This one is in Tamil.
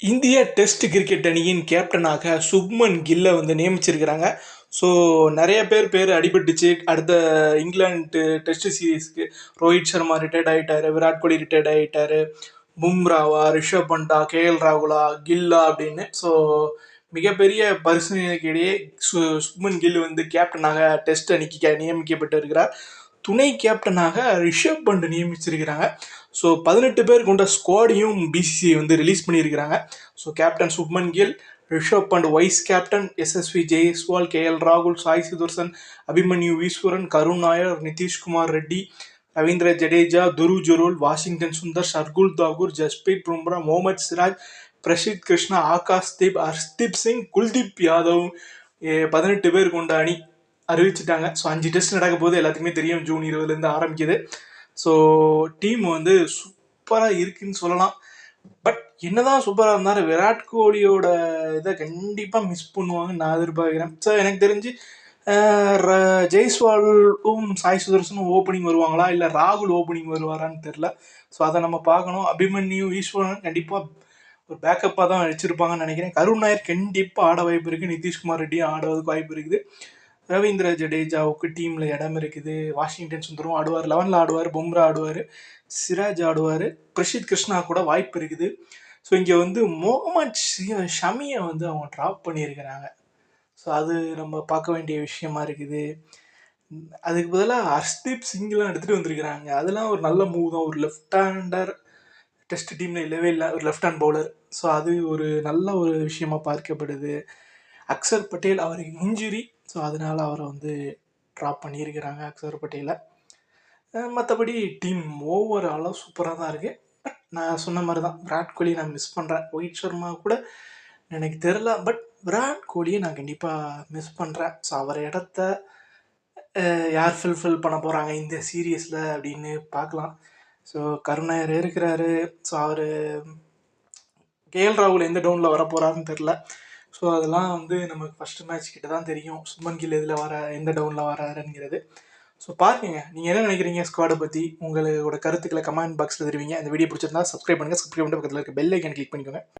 இந்திய டெஸ்ட் கிரிக்கெட் அணியின் கேப்டனாக சுப்மன் கில்லை வந்து நியமிச்சிருக்கிறாங்க. ஸோ நிறைய பேர் பேர் அடிபட்டுச்சு. அடுத்த இங்கிலாந்து டெஸ்ட் சீரீஸ்க்கு ரோஹித் சர்மா ரிட்டையர்ட் ஆகிட்டாரு விராட் கோலி ரிட்டையர்ட் ஆகிட்டாரு பும்ராவா ரிஷப் பண்டா கே எல் ராகுலா கில்லா அப்படின்னு. ஸோ மிகப்பெரிய பரிசீலனைக்கு இடையே சு சுப்மன் கில் வந்து கேப்டனாக டெஸ்ட் அணிக்கு நியமிக்கப்பட்டு இருக்கிறார் துணை கேப்டனாக ரிஷப் பண்ட் நியமிச்சிருக்கிறாங்க. ஸோ பதினெட்டு பேர் கொண்ட ஸ்குவாடையும் பிசிசிஐ வந்து ரிலீஸ் பண்ணியிருக்கிறாங்க. So captain Shubman Gill Rishabh Pant vice captain Yashasvi Jaiswal K L ராகுல் சாய் சுதர்சன் அபிமன்யு ஈஸ்வரன் கருண் நாயர் நிதிஷ்குமார் ரெட்டி ரவீந்திர ஜடேஜா துரு ஜுருல் வாஷிங்டன் சுந்தர் ஷர்குல் தாகூர் ஜஸ்பீத் பும்ரா மொஹமத் சிராஜ் பிரசித் கிருஷ்ணா ஆகாஷ் தீப் ஹர்ஷ்தீப் சிங் குல்தீப் யாதவ் பதினெட்டு பேர் கொண்ட அணி. அறிவிச்சிட்டாங்க. ஸோ அஞ்சு டெஸ்ட் நடக்க போது எல்லாத்துக்குமே தெரியும். ஜூன் இருபதுலேருந்து ஆரம்பிக்குது. ஸோ டீம் வந்து சூப்பராக இருக்குன்னு சொல்லலாம். பட் என்னதான் சூப்பராக இருந்தாலும் விராட் கோலியோட இதை கண்டிப்பாக மிஸ் பண்ணுவாங்கன்னு நான் எதிர்பார்க்குறேன். ஸோ எனக்கு தெரிஞ்சு ஜெய்ஸ்வாலும் சாய் சுதர்சனும் ஓப்பனிங் வருவாங்களா? இல்லை ராகுல் ஓப்பனிங் வருவாரான்னு தெரில ஸோ அதை நம்ம பார்க்கணும். அபிமன்யு ஈஸ்வரன் கண்டிப்பாக ஒரு பேக்கப்பாக தான் வச்சுருப்பாங்கன்னு நினைக்கிறேன். கருண் நாயர் கண்டிப்பாக ஆட வாய்ப்பு இருக்குது நிதிஷ்குமார் ரெட்டியும் ஆடுறதுக்கு வாய்ப்பு இருக்குது. ரவீந்திர ஜடேஜாவுக்கு டீமில் இடம் இருக்குது. வாஷிங்டன் சுந்தரம் ஆடுவார் லெவனில் ஆடுவார் பும்ரா ஆடுவார் சிராஜ் ஆடுவார் பிரஷித் கிருஷ்ணா கூட வாய்ப்பு இருக்குது. ஸோ இங்கே வந்து முகமது ஷமியை வந்து அவங்க ட்ராப் பண்ணியிருக்கிறாங்க. ஸோ அது நம்ம பார்க்க வேண்டிய விஷயமா இருக்குது. அதுக்கு பதிலாக ஹர்ஷ்தீப் சிங்லாம் எடுத்துகிட்டு வந்திருக்கிறாங்க. அதெல்லாம் ஒரு நல்ல மூவ் தான். ஒரு லெஃப்ட் ஹேண்டர் டெஸ்ட் டீமில் இல்லவே இல்லை. ஒரு லெஃப்ட் ஹேண்ட் பவுலர் ஸோ அது ஒரு நல்ல ஒரு விஷயமா பார்க்கப்படுது. அக்சர் பட்டேல் அவருக்கு இன்ஜுரி. ஸோ அதனால் அவரை வந்து ட்ராப் பண்ணியிருக்கிறாங்க அக்சர் பட்டேலை. மற்றபடி டீம் ஓவராலாக சூப்பராக தான் இருக்குது பட் நான் சொன்ன மாதிரி தான் விராட் கோலி நான் மிஸ் பண்ணுறேன் ரோஹித் சர்மா கூட எனக்கு தெரில பட் விராட் கோலியை நான் கண்டிப்பாக மிஸ் பண்ணுறேன் ஸோ அவர் இடத்த யார் ஃபில்ஃபில் பண்ண போகிறாங்க இந்த சீரியஸில் அப்படின்னு பார்க்கலாம். ஸோ கருணாயர் இருக்கிறாரு. ஸோ அவர் கேஎல் ராகுல் எந்த டவுனில் வர போகிறாருன்னு தெரில ஸோ அதெல்லாம் வந்து நமக்கு ஃபஸ்ட்டு மேட்ச் கிட்ட தான் தெரியும். சுமன் கில் எதில் வர எந்த டவுனில் வராருங்கிறது. ஸோ பாருங்க நீங்கள் என்ன நினைக்கிறீங்க ஸ்குவாடை பற்றி உங்களோட கருத்துக்களை கமெண்ட் பாக்ஸில் தெரிவிங்க. இந்த வீடியோ பிடிச்சிருந்தா சப்ஸ்கிரைப் பண்ணுங்கள் சப்ஸ்கிரைப் பண்ணி பக்கத்தில் இருக்க பெல் ஐக்கன் கிளிக் பண்ணிக்கோங்க.